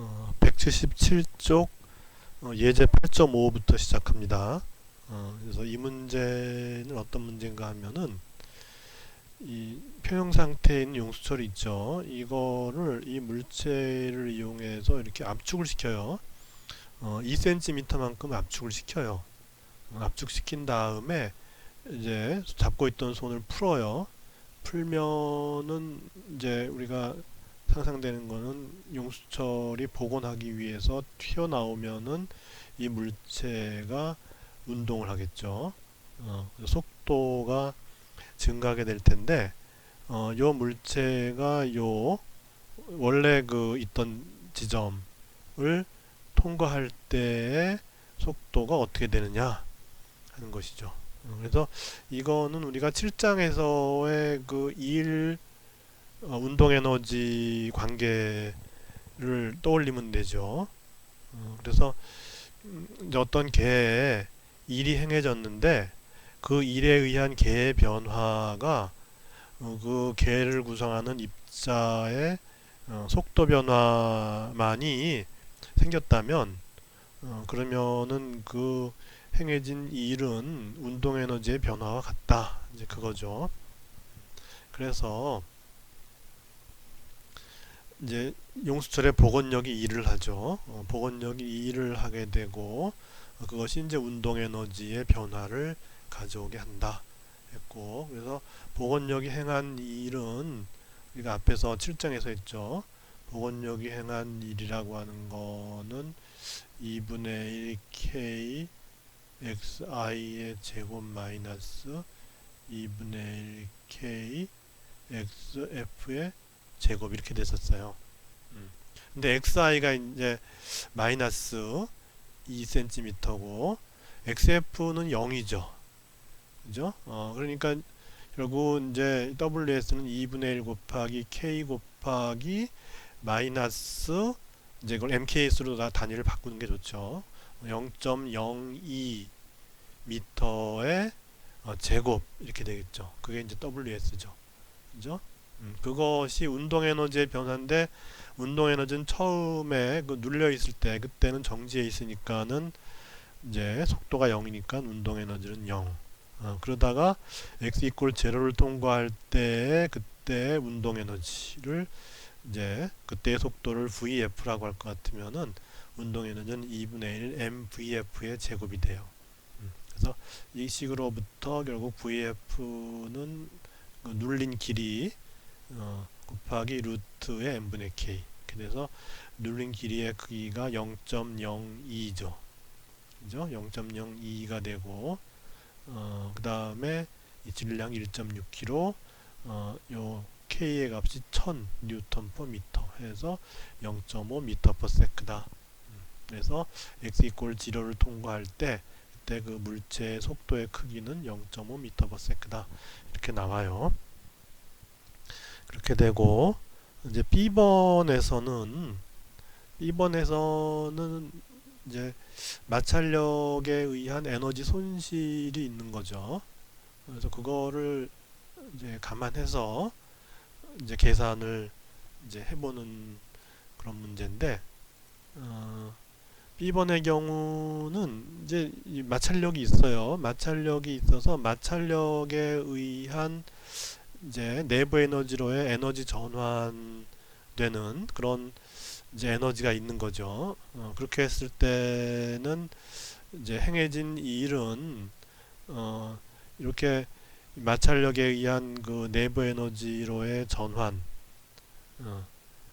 어, 177쪽 어, 예제 8.5부터 시작합니다. 어, 그래서 이 문제는 어떤 문제인가 하면은 이 평형 상태인 용수철이 있죠. 이거를 이 물체를 이용해서 이렇게 압축을 시켜요. 어, 2cm만큼 압축을 시켜요. 어, 압축시킨 다음에 이제 잡고 있던 손을 풀어요. 풀면은 이제 우리가 상상되는 거는 용수철이 복원하기 위해서 튀어나오면은 이 물체가 운동을 하겠죠. 어, 속도가 증가하게 될 텐데, 어, 요 물체가 요 원래 그 있던 지점을 통과할 때의 속도가 어떻게 되느냐 하는 것이죠. 어, 그래서 이거는 우리가 7장에서의 그일 어, 운동 에너지 관계를 떠올리면 되죠. 어, 그래서 음, 어떤 개에 일이 행해졌는데 그 일에 의한 개의 변화가 어, 그 개를 구성하는 입자의 어, 속도 변화만이 생겼다면 어, 그러면은 그 행해진 일은 운동 에너지의 변화와 같다. 이제 그거죠. 그래서 이제 용수철의 복원력이 일을 하죠. 어, 복원력이 일을 하게 되고 어, 그것이 이제 운동 에너지의 변화를 가져오게 한다 했고 그래서 복원력이 행한 일은 우리가 앞에서 7장에서 했죠. 복원력이 행한 일이라고 하는 거는 2분의 1 k xi의 제곱 마이너스 2분의 1 k xf의 제곱 이렇게 됐었어요. 음. 근데 xi가 이제 마이너스 2cm고 xf는 0이죠. 그죠? 어, 그러니까 결국 이제 WS는 2분의 1 곱하기 K 곱하기 마이너스 이제 이걸 MKS로 다 단위를 바꾸는 게 좋죠. 0.02 미터의 어, 제곱 이렇게 되겠죠. 그게 이제 WS죠. 그죠? 음, 그것이 운동 에너지의 변화인데 운동 에너지는 처음에 그 눌려 있을 때 그때는 정지해 있으니까는 이제 속도가 0이니까 운동 에너지는 0. 어, 그러다가 x 이퀄 제로를 통과할 때 그때 운동 에너지를 이제 그때의 속도를 VF라고 할 것 같으면은 운동 에너지는 2분의 1 mVF의 제곱이 돼요. 음, 그래서 이 식으로부터 결국 VF는 그 눌린 길이 어, 곱하기 루트의 n분의 k 이렇게 돼서 눌린 길이의 크기가 0.02죠. 그죠? 0.02가 되고 어, 그 다음에 이 질량 1.6kg 어, 요 k의 값이 1000 뉴턴 해서 0.5 미터 퍼 세크다. 음, 그래서 x 이퀄 0를 통과할 때 그때 그 물체의 속도의 크기는 0.5 미터 퍼 세크다. 이렇게 나와요. 그렇게 되고 이제 B번에서는 B번에서는 이제 마찰력에 의한 에너지 손실이 있는 거죠. 그래서 그거를 이제 감안해서 이제 계산을 이제 해보는 그런 문제인데 어, B번의 경우는 이제 이 마찰력이 있어요. 마찰력이 있어서 마찰력에 의한 이제 내부 에너지로의 에너지 전환되는 그런 이제 에너지가 있는 거죠. 어, 그렇게 했을 때는 이제 행해진 이 일은 어, 이렇게 마찰력에 의한 그 내부 에너지로의 전환 어,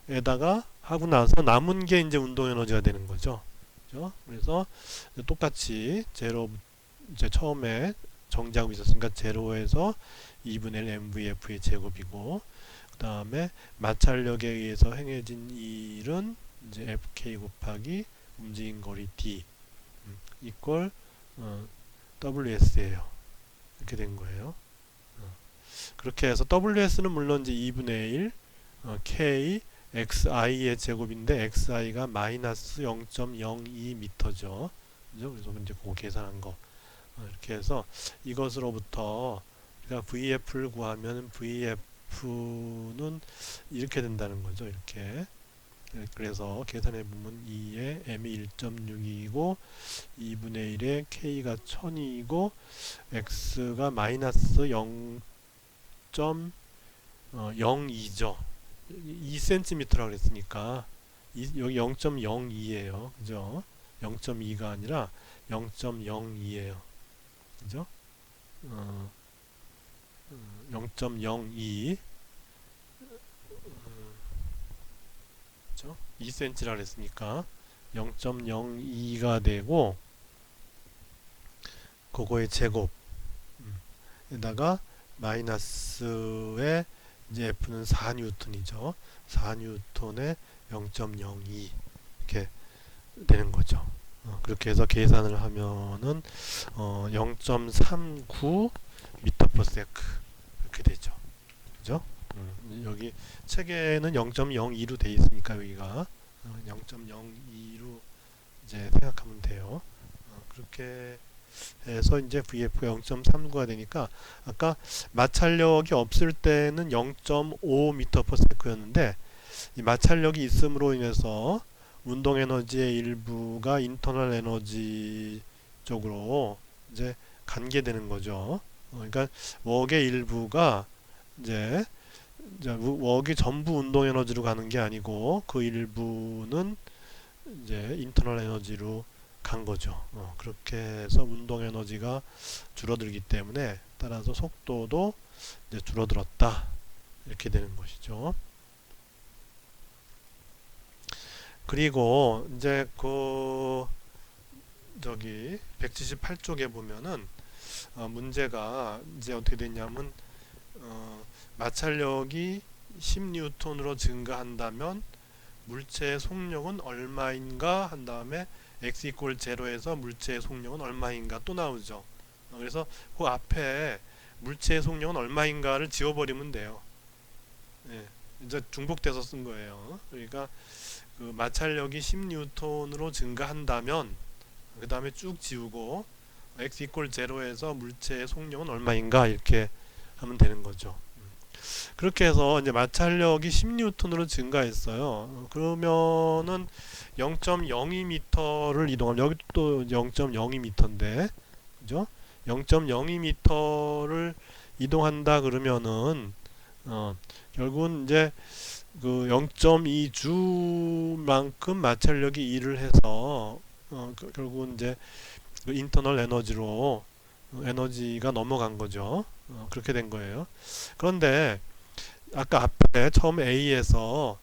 에다가 하고 나서 남은 게 이제 운동 에너지가 되는 거죠. 그래서 똑같이 제로 이제 처음에 정지하고 있었으니까 제로에서 2분의 1 MVF의 제곱이고 그 다음에 마찰력에 의해서 행해진 일은 이제 FK 곱하기 움직인 거리 D 음, 이꼴 어, WS예요. 이렇게 된 거예요. 어, 그렇게 해서 WS는 물론 이제 2분의 1 어, K XI의 제곱인데 XI가 마이너스 0.02m죠. 그죠? 그래서 이제 그거 계산한 거 어, 이렇게 해서 이것으로부터 그러니까 VF를 구하면 VF는 이렇게 된다는 거죠. 이렇게 그래서 계산해 보면 2에 m이 1.6이고 2분의 1에 k가 1000이고 x가 마이너스 0. 0.02죠. 2cm라고 그랬으니까 이, 여기 0.02예요. 그죠? 0.2가 아니라 0.02예요. 그죠? 어, 0.02 그죠? 2cm라 그랬으니까 0.02가 되고 그거의 제곱 음, 에다가 마이너스의 이제 F는 4뉴턴이죠. 4뉴턴에 0.02 이렇게 되는 거죠. 어, 그렇게 해서 계산을 하면은 어, 0.39 미터 퍼 세크 이렇게 되죠. 그죠? 음, 여기 책에는 0.02로 돼 있으니까 여기가 어, 0.02로 이제 생각하면 돼요. 어, 그렇게 해서 이제 VF가 0.39가 되니까 아까 마찰력이 없을 때는 0.5m/s였는데 이 마찰력이 있음으로 인해서 운동 에너지의 일부가 인터널 에너지 쪽으로 이제 관계되는 거죠. 어, 그러니까 웍의 일부가 이제 웍이 전부 운동 에너지로 가는 게 아니고 그 일부는 이제 인터널 에너지로 간 거죠. 어, 그렇게 해서 운동 에너지가 줄어들기 때문에 따라서 속도도 이제 줄어들었다 이렇게 되는 것이죠. 그리고 이제 그 저기 178쪽에 보면은 어, 문제가 이제 어떻게 됐냐면 어, 마찰력이 10뉴턴으로 증가한다면 물체의 속력은 얼마인가 한 다음에 x 이꼴 제로에서 물체의 속력은 얼마인가 또 나오죠. 어, 그래서 그 앞에 물체의 속력은 얼마인가를 지워버리면 돼요. 예, 이제 중복돼서 쓴 거예요. 그러니까 그 마찰력이 10뉴턴으로 증가한다면 그 다음에 쭉 지우고 x 이꼴 제로에서 물체의 속력은 얼마인가 이렇게 하면 되는 거죠. 그렇게 해서 이제 마찰력이 10뉴턴으로 증가했어요. 그러면은 0.02m를 이동하면 여기 또 0.02m인데 그죠? 0.02m를 이동한다 그러면은 어 결국은 이제 그 0.2주만큼 마찰력이 일을 해서 어 그, 결국은 이제 그 인터널 에너지로 에너지가 넘어간 거죠. 어, 그렇게 된 거예요. 그런데 아까 앞에 처음 A에서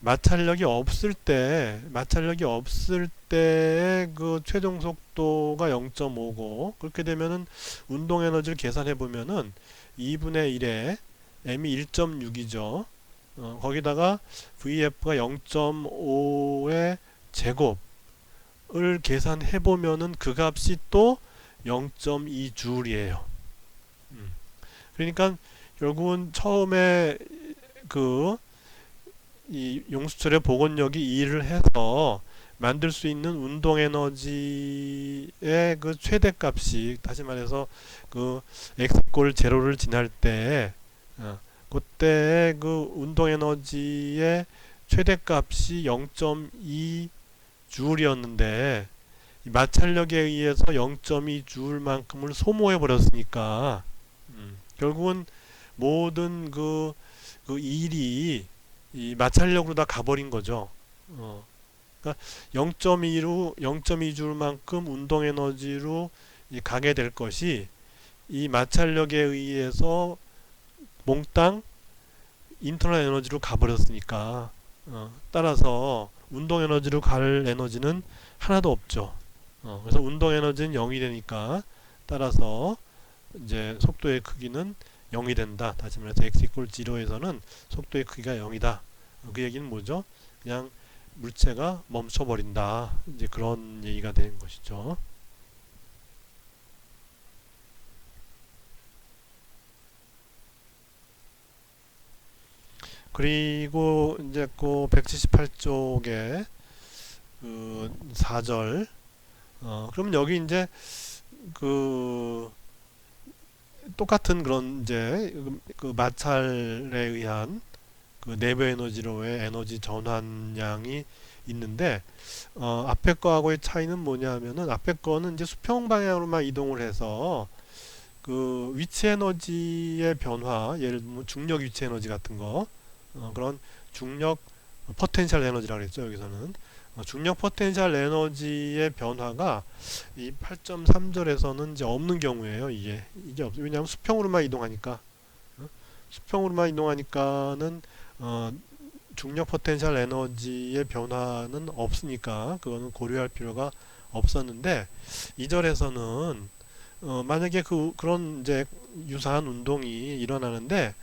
마찰력이 없을 때 마찰력이 없을 때의 그 최종 속도가 0.5고 그렇게 되면은 운동 에너지를 계산해 보면은 2분의 1에 m이 1.6이죠. 어, 거기다가 VF가 0.5의 제곱 을 계산해 보면은 그 값이 또 0.2줄이에요. 음. 그러니까 결국은 처음에 그이 용수철의 복원력이 일을 해서 만들 수 있는 운동 에너지의 그 최대 값이 다시 말해서 그 x골 제로를 지날 때 어, 그때의 그 운동 에너지의 최대 값이 0.2 줄이었는데 마찰력에 의해서 0.2 줄만큼을 소모해 버렸으니까 음, 결국은 모든 그, 그 일이 이 마찰력으로 다 가버린 거죠. 어, 그러니까 0.2로 0.2 줄만큼 운동 에너지로 가게 될 것이 이 마찰력에 의해서 몽땅 인터널 에너지로 가버렸으니까 어, 따라서 운동 에너지로 갈 에너지는 하나도 없죠. 어, 그래서 운동 에너지는 0이 되니까 따라서 이제 속도의 크기는 0이 된다. 다시 말해서 x 이퀄 0에서는 속도의 크기가 0이다. 어, 그 얘기는 뭐죠? 그냥 물체가 멈춰버린다. 이제 그런 얘기가 되는 것이죠. 그리고 이제 그 178쪽에 그 4절. 어 그럼 여기 이제 그 똑같은 그런 이제 그 마찰에 의한 그 내부 에너지로의 에너지 전환량이 있는데 어, 앞에 거하고의 차이는 뭐냐면은 앞에 거는 이제 수평 방향으로만 이동을 해서 그 위치 에너지의 변화 예를 들면 중력 위치 에너지 같은 거. 어, 그런 중력 포텐셜 에너지라고 그랬죠 여기서는. 어, 중력 포텐셜 에너지의 변화가 이 8.3절에서는 이제 없는 경우에요 이게. 이게 없 왜냐하면 수평으로만 이동하니까. 어? 수평으로만 이동하니까는 어, 중력 포텐셜 에너지의 변화는 없으니까 그거는 고려할 필요가 없었는데 2절에서는 어, 만약에 그 그런 이제 유사한 운동이 일어나는데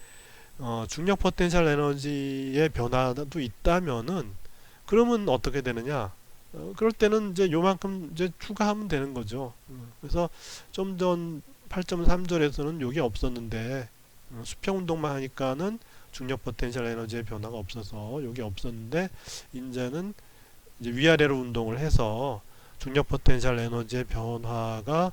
어, 중력 포텐셜 에너지의 변화도 있다면은 그러면 어떻게 되느냐? 어, 그럴 때는 이제 요만큼 이제 추가하면 되는 거죠. 어, 그래서 좀 전 8.3절에서는 요게 없었는데 어, 수평 운동만 하니까는 중력 포텐셜 에너지의 변화가 없어서 요게 없었는데 이제는 이제 위아래로 운동을 해서 중력 포텐셜 에너지의 변화가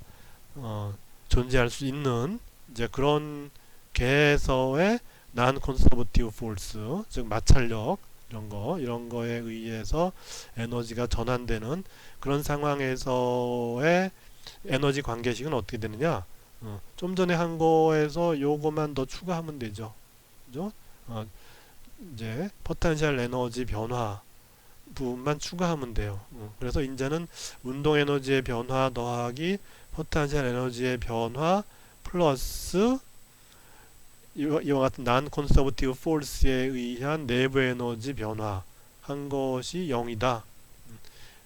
어, 존재할 수 있는 이제 그런 개에서의 non conservative force 즉 마찰력 이런 거 이런 거에 의해서 에너지가 전환되는 그런 상황에서의 에너지 관계식은 어떻게 되느냐? 어, 좀 전에 한 거에서 요거만 더 추가하면 되죠. 그죠? 어, 이제 포텐셜 에너지 변화 부분만 추가하면 돼요. 어, 그래서 이제는 운동 에너지의 변화 더하기 포텐셜 에너지의 변화 플러스 이와, 같은 non conservative force에 의한 내부 에너지 변화 한 것이 0이다.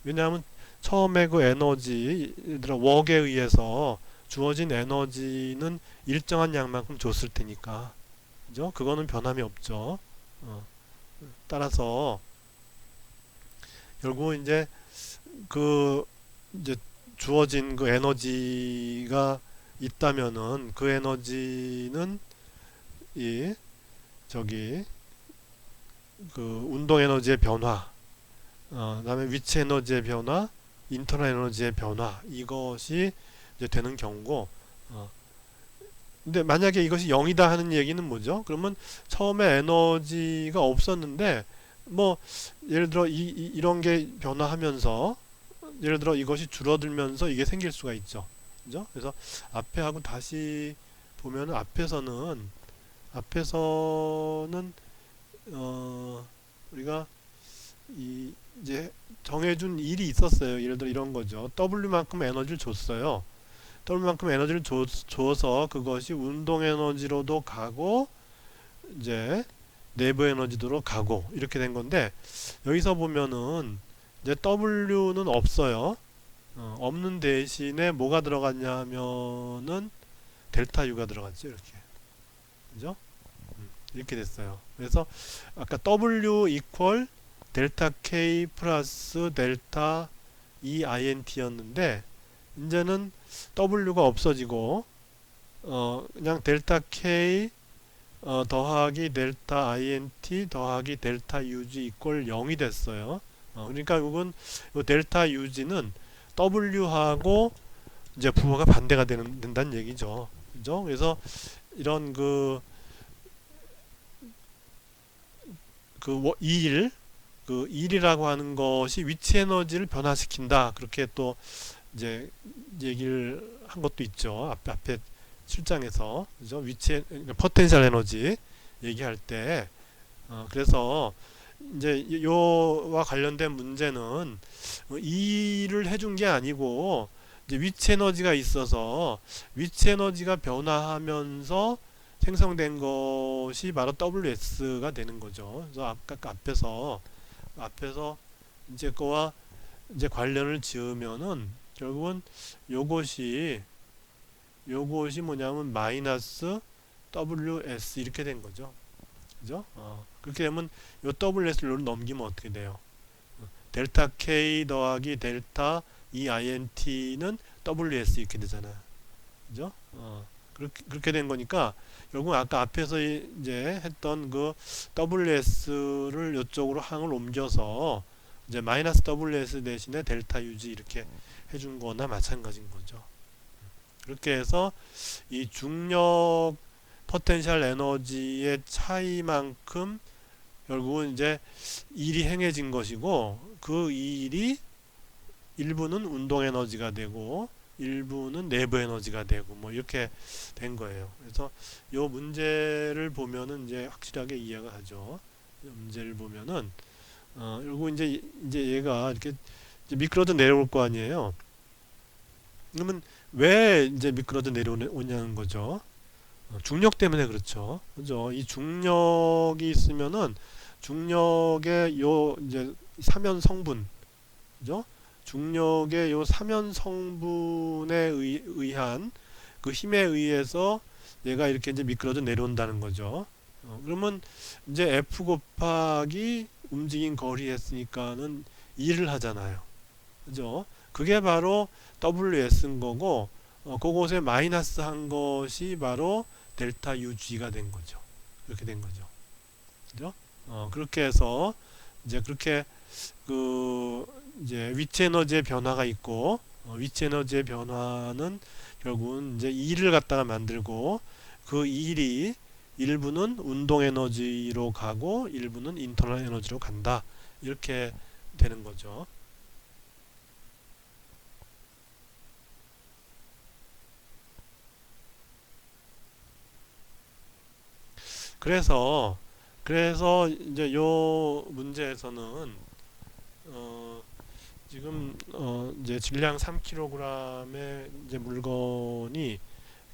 왜냐하면 처음에 그 에너지 들어 웍에 의해서 주어진 에너지는 일정한 양만큼 줬을 테니까 그죠? 그거는 변함이 없죠. 어. 따라서 결국 이제 그 이제 주어진 그 에너지가 있다면은 그 에너지는 이 저기 그 운동 에너지의 변화, 어, 그다음에 위치 에너지의 변화, 인터널 에너지의 변화 이것이 이제 되는 경우고, 어, 근데 만약에 이것이 0이다 하는 얘기는 뭐죠? 그러면 처음에 에너지가 없었는데 뭐 예를 들어 이, 이 이런 게 변화하면서 예를 들어 이것이 줄어들면서 이게 생길 수가 있죠. 그죠? 그래서 앞에 하고 다시 보면은 앞에서는 앞에서는 어 우리가 이 이제 정해준 일이 있었어요. 예를 들어 이런 거죠. W만큼 에너지를 줬어요. W만큼 에너지를 줘, 줘서 그것이 운동 에너지로도 가고 이제 내부 에너지로 가고 이렇게 된 건데 여기서 보면은 이제 W는 없어요. 어, 없는 대신에 뭐가 들어갔냐 하면은 델타 U가 들어갔죠. 이렇게. 그죠? 이렇게 됐어요. 그래서 아까 W 이퀄 델타 K 플러스 델타 E INT였는데 이제는 W가 없어지고 어 그냥 델타 K 어 더하기 델타 INT 더하기 델타 UG 이퀄 0이 됐어요. 어 그러니까 이건 델타 UG는 W하고 이제 부호가 반대가 되는 된다는 얘기죠. 그죠? 그래서 이런 그그 2일 그 1이라고 하는 것이 위치 에너지를 변화시킨다. 그렇게 또 이제 얘기를 한 것도 있죠. 앞에 앞에 출장에서 그죠? 위치 포텐셜 에너지 얘기할 때 어, 그래서 이제 요와 관련된 문제는 일을 해준 게 아니고 이제 위치 에너지가 있어서 위치 에너지가 변화하면서 생성된 것이 바로 WS가 되는 거죠. 그래서 아까 그 앞에서 앞에서 이제 거와 이제 관련을 지으면은 결국은 요것이 요것이 뭐냐면 마이너스 WS 이렇게 된 거죠. 그죠? 어, 그렇게 되면 요 WS를 넘기면 어떻게 돼요? 델타 K 더하기 델타 EINT는 WS 이렇게 되잖아요. 그죠? 어, 그렇게, 그렇게 된 거니까 결국 아까 앞에서 이제 했던 그 WS를 이쪽으로 항을 옮겨서 이제 마이너스 WS 대신에 델타 UG 이렇게 해준 거나 마찬가지인 거죠. 그렇게 해서 이 중력 포텐셜 에너지의 차이만큼 결국은 이제 일이 행해진 것이고 그 일이 일부는 운동 에너지가 되고 일부는 내부 에너지가 되고 뭐 이렇게 된 거예요. 그래서 요 문제를 보면은 이제 확실하게 이해가 가죠. 이 문제를 보면은 어 그리고 이제 이제 얘가 이렇게 이제 미끄러져 내려올 거 아니에요. 그러면 왜 이제 미끄러져 내려오냐는 거죠. 어, 중력 때문에 그렇죠. 그죠? 이 중력이 있으면은 중력의 요 이제 사면 성분, 그죠? 중력의 요 사면 성분에 의, 의한 그 힘에 의해서 얘가 이렇게 이제 미끄러져 내려온다는 거죠. 어, 그러면 이제 F 곱하기 움직인 거리 했으니까는 2를 하잖아요. 그죠? 그게 바로 WS인 거고 어, 그곳에 마이너스 한 것이 바로 델타 UG가 된 거죠. 그렇게 된 거죠. 그죠? 어, 그렇게 해서 이제 그렇게 그 이제 위치 에너지의 변화가 있고 어, 위치 에너지의 변화는 결국은 이제 일을 갖다가 만들고 그 일이 일부는 운동 에너지로 가고 일부는 인터널 에너지로 간다 이렇게 되는 거죠. 그래서 그래서 이제 요 문제에서는 어 지금 어 이제 질량 3kg의 이제 물건이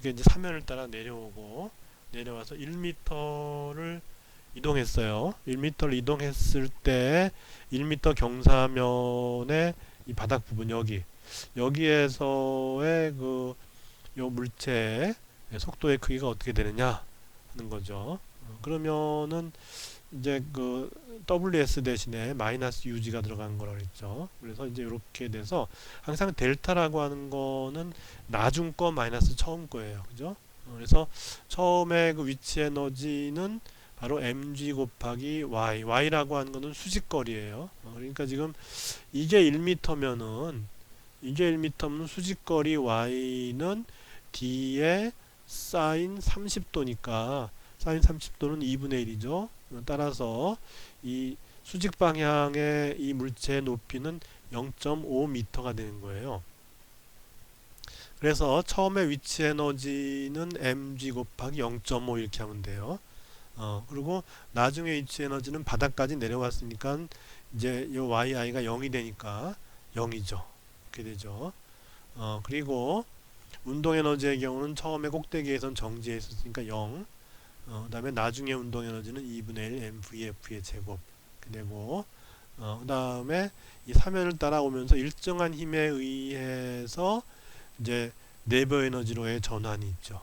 이게 이제 사면을 따라 내려오고 내려와서 1m를 이동했어요. 1m를 이동했을 때 1m 경사면의 이 바닥 부분 여기 여기에서의 그 요 물체의 속도의 크기가 어떻게 되느냐 하는 거죠. 어, 그러면은 이제 그 WS 대신에 마이너스 UG가 들어간 거라 그랬죠. 그래서 이제 이렇게 돼서 항상 델타라고 하는 거는 나중 거 마이너스 처음 거예요. 그죠? 어, 그래서 처음에 그 위치 에너지는 바로 mg 곱하기 y, y라고 하는 거는 수직거리예요. 어, 그러니까 지금 이게 1m면은 이게 1m면 수직거리 y는 d에 사인 30도니까 사인 30도는 2분의 1이죠. 따라서 이 수직 방향의 이 물체의 높이는 0.5m가 되는 거예요. 그래서 처음에 위치 에너지는 mg 곱하기 0.5 이렇게 하면 돼요. 어, 그리고 나중에 위치 에너지는 바닥까지 내려왔으니까 이제 이 yi가 0이 되니까 0이죠. 이렇게 되죠. 어, 그리고 운동 에너지의 경우는 처음에 꼭대기에선 정지해 있었으니까 0. 어, 그 다음에 나중에 운동 에너지는 2분의 1 mvf의 제곱 되고 어, 그 다음에 이 사면을 따라오면서 일정한 힘에 의해서 이제 내부 에너지로의 전환이 있죠.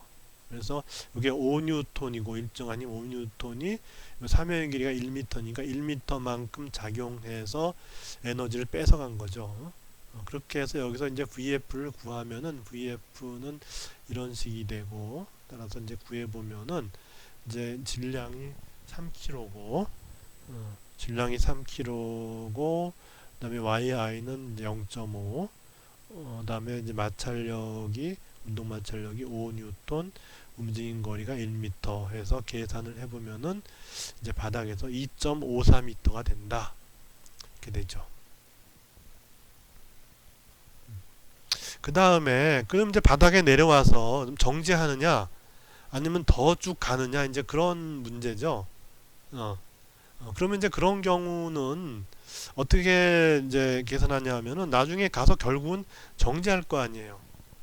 그래서 이게 5뉴턴이고 일정한 힘 5뉴턴이 사면의 길이가 1m니까 1m만큼 작용해서 에너지를 뺏어간 거죠. 어, 그렇게 해서 여기서 이제 VF를 구하면은 VF는 이런 식이 되고 따라서 이제 구해 보면은 이제 질량이 3kg고 어, 질량이 3kg고 그 다음에 yi는 0.5 어, 그 다음에 이제 마찰력이 운동 마찰력이 5뉴턴 움직인 거리가 1m 해서 계산을 해보면은 이제 바닥에서 2.54m가 된다. 이렇게 되죠. 그 다음에 그럼 이제 바닥에 내려와서 정지하느냐 아니면 더 쭉 가느냐 이제 그런 문제죠. 어. 어, 그러면 이제 그런 경우는 어떻게 이제 계산하냐 하면은 나중에 가서 결국은 정지할 거 아니에요.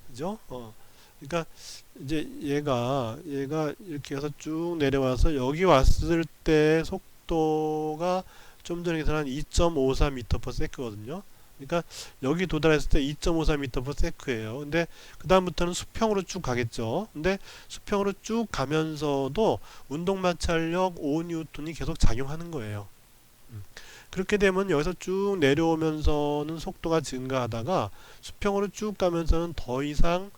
그죠? 어. 그러니까 이제 얘가 얘가 이렇게 해서 쭉 내려와서 여기 왔을 때 속도가 좀 전에 계산한 2.54m/s거든요. 그러니까 여기 도달했을 때 2.54m/s예요. 근데 그 다음부터는 수평으로 쭉 가겠죠. 근데 수평으로 쭉 가면서도 운동 마찰력 5N이 계속 작용하는 거예요. 음. 그렇게 되면 여기서 쭉 내려오면서는 속도가 증가하다가 수평으로 쭉 가면서는 더 이상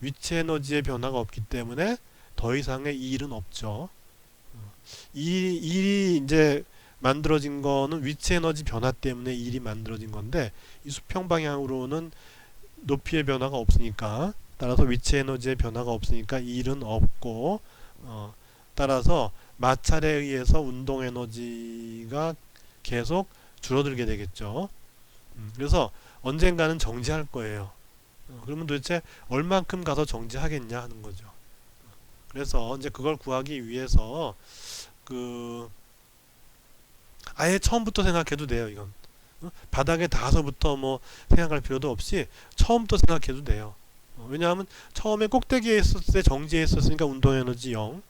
위치 에너지의 변화가 없기 때문에 더 이상의 일은 없죠. 어. 이 일이 이제 만들어진 거는 위치 에너지 변화 때문에 일이 만들어진 건데 이 수평 방향으로는 높이의 변화가 없으니까 따라서 위치 에너지의 변화가 없으니까 일은 없고 어, 따라서 마찰에 의해서 운동 에너지가 계속 줄어들게 되겠죠. 음, 그래서 언젠가는 정지할 거예요. 어, 그러면 도대체 얼만큼 가서 정지하겠냐 하는 거죠. 그래서 이제 그걸 구하기 위해서 그 아예 처음부터 생각해도 돼요. 이건 어? 바닥에 닿아서부터 뭐 생각할 필요도 없이 처음부터 생각해도 돼요. 어, 왜냐하면 처음에 꼭대기에 있었을 때 정지해 있었으니까 운동 에너지 0.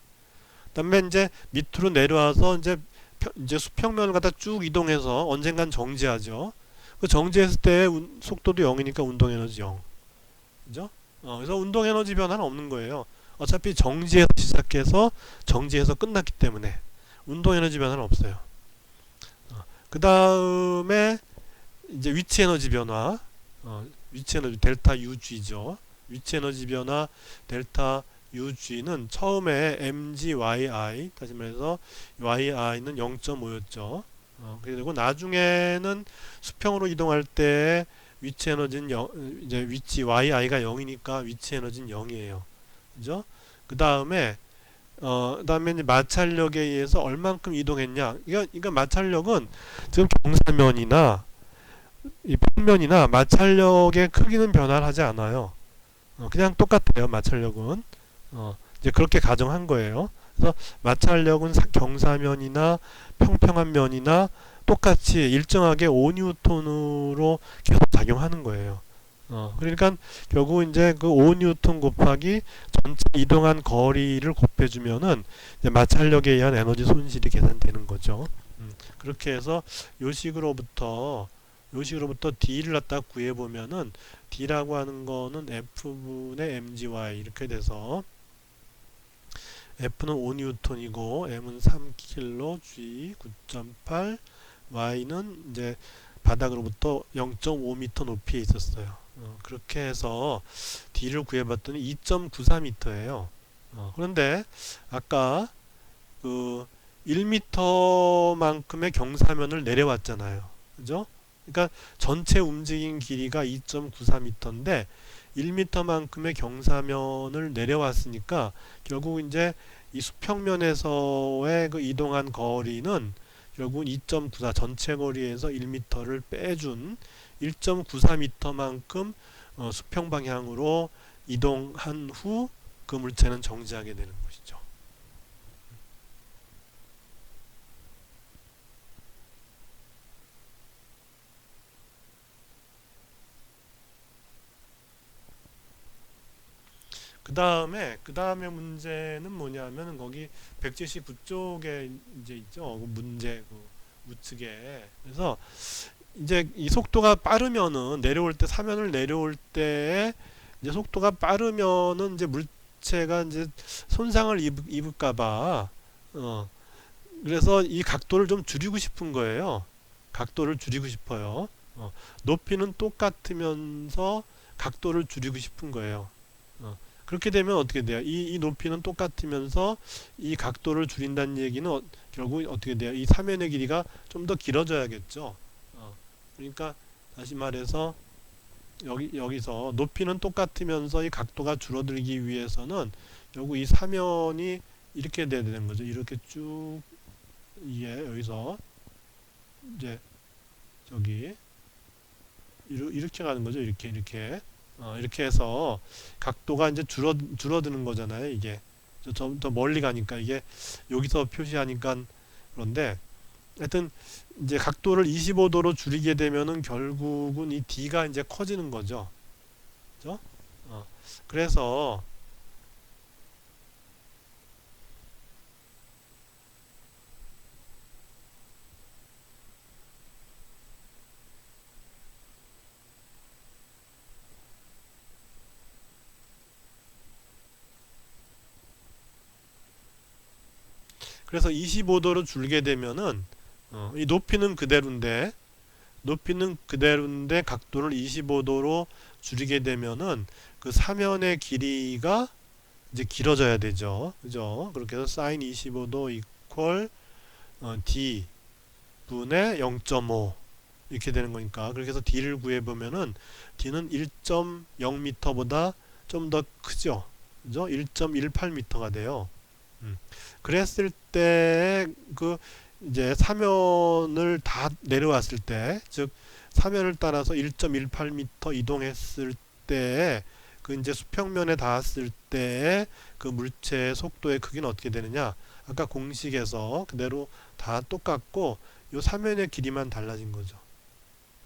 그다음에 이제 밑으로 내려와서 이제 평- 이제 수평면을 갖다 쭉 이동해서 언젠간 정지하죠. 그 정지했을 때 운- 속도도 0이니까 운동 에너지 0. 그죠? 어, 그래서 운동 에너지 변화는 없는 거예요. 어차피 정지에서 시작해서 정지에서 끝났기 때문에 운동 에너지 변화는 없어요. 그 다음에 이제 위치 에너지 변화, 어, 위치 에너지 델타 UG죠. 위치 에너지 변화 델타 UG는 처음에 MGYI 다시 말해서 YI는 0.5였죠. 어, 그리고 나중에는 수평으로 이동할 때 위치 에너지는 0, 이제 위치 YI가 0이니까 위치 에너지는 0이에요. 그죠? 그 다음에 어, 그다음에 마찰력에 의해서 얼만큼 이동했냐. 이거 이거 마찰력은 지금 경사면이나 이 평면이나 마찰력의 크기는 변화를 하지 않아요. 어, 그냥 똑같아요. 마찰력은 어, 이제 그렇게 가정한 거예요. 그래서 마찰력은 사- 경사면이나 평평한 면이나 똑같이 일정하게 5뉴턴으로 계속 작용하는 거예요. 어, 그러니까 결국 이제 그 5뉴턴 곱하기 전체 이동한 거리를 곱해주면은 마찰력에 의한 에너지 손실이 계산되는 거죠. 음, 그렇게 해서 요 식으로부터 요 식으로부터 D를 갖다 구해 보면은 D라고 하는 거는 F분의 mgy 이렇게 돼서 F는 5뉴턴이고 M은 3kg, G 9.8, Y는 이제 바닥으로부터 0.5m 높이에 있었어요. 어, 그렇게 해서 D를 구해봤더니 2.94m예요. 어, 그런데 아까 그 1m만큼의 경사면을 내려왔잖아요. 그죠? 그러니까 전체 움직인 길이가 2.94m인데 1m만큼의 경사면을 내려왔으니까 결국 이제 이 수평면에서의 그 이동한 거리는 결국은 2.94 전체 거리에서 1m를 빼준 1.94m만큼 어, 수평 방향으로 이동한 후 그 물체는 정지하게 되는 것이죠. 그 다음에 그 다음에 문제는 뭐냐면 거기 179쪽에 이제 있죠. 그 문제 그 우측에 그래서 이제 이 속도가 빠르면은 내려올 때 사면을 내려올 때 이제 속도가 빠르면은 이제 물체가 이제 손상을 입, 입을까봐 어 그래서 이 각도를 좀 줄이고 싶은 거예요. 각도를 줄이고 싶어요. 어, 높이는 똑같으면서 각도를 줄이고 싶은 거예요. 어, 그렇게 되면 어떻게 돼요? 이, 이 높이는 똑같으면서 이 각도를 줄인다는 얘기는 어, 결국 어떻게 돼요? 이 사면의 길이가 좀 더 길어져야겠죠. 어, 그러니까 다시 말해서 여기 여기서 높이는 똑같으면서 이 각도가 줄어들기 위해서는 여기 이 사면이 이렇게 돼야 되는 거죠. 이렇게 쭉 이게 여기서 이제 저기 이렇게 가는 거죠. 이렇게 이렇게 어, 이렇게 해서 각도가 이제 줄어 줄어드는 거잖아요. 이게 좀더 멀리 가니까 이게 여기서 표시하니까 그런데 하여튼 이제 각도를 25도로 줄이게 되면은 결국은 이 D가 이제 커지는 거죠. 그죠? 어, 그래서 그래서 25도로 줄게 되면은 어, 이 높이는 그대로인데 높이는 그대로인데 각도를 25도로 줄이게 되면은 그 사면의 길이가 이제 길어져야 되죠. 그죠? 그렇게 해서 사인 25도 이퀄 어, d 분의 0.5 이렇게 되는 거니까 그렇게 해서 d를 구해 보면은 d는 1.0m보다 좀 더 크죠. 그죠? 1.18m가 돼요. 그랬을 때 그 이제 사면을 다 내려왔을 때, 즉 사면을 따라서 1.18m 이동했을 때, 그 이제 수평면에 닿았을 때 그 물체의 속도의 크기는 어떻게 되느냐? 아까 공식에서 그대로 다 똑같고 요 사면의 길이만 달라진 거죠.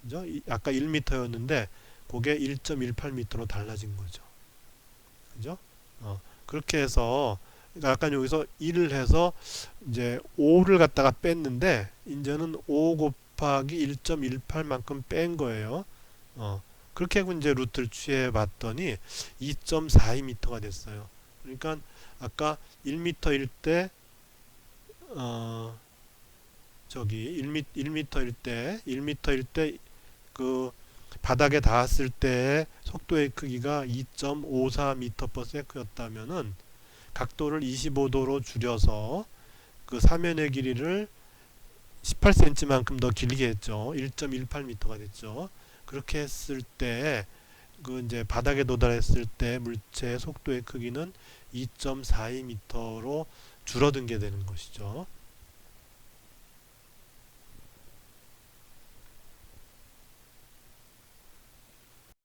그죠? 이- 아까 1m였는데 그게 1.18m로 달라진 거죠. 그죠? 어, 그렇게 해서 약간 여기서 1을 해서 이제 5를 갖다가 뺐는데 이제는 5 곱하기 1.18만큼 뺀 거예요. 어, 그렇게 이제 루트를 취해 봤더니 2.42m가 됐어요. 그러니까 아까 1m일 때 어, 저기 1m, 1m일 때 1m일 때 그 바닥에 닿았을 때의 속도의 크기가 2.54m/s였다면은 각도를 25도로 줄여서 그 사면의 길이를 18cm만큼 더 길게 했죠. 1.18m가 됐죠. 그렇게 했을 때 그 이제 바닥에 도달했을 때 물체의 속도의 크기는 2.42m로 줄어든 게 되는 것이죠.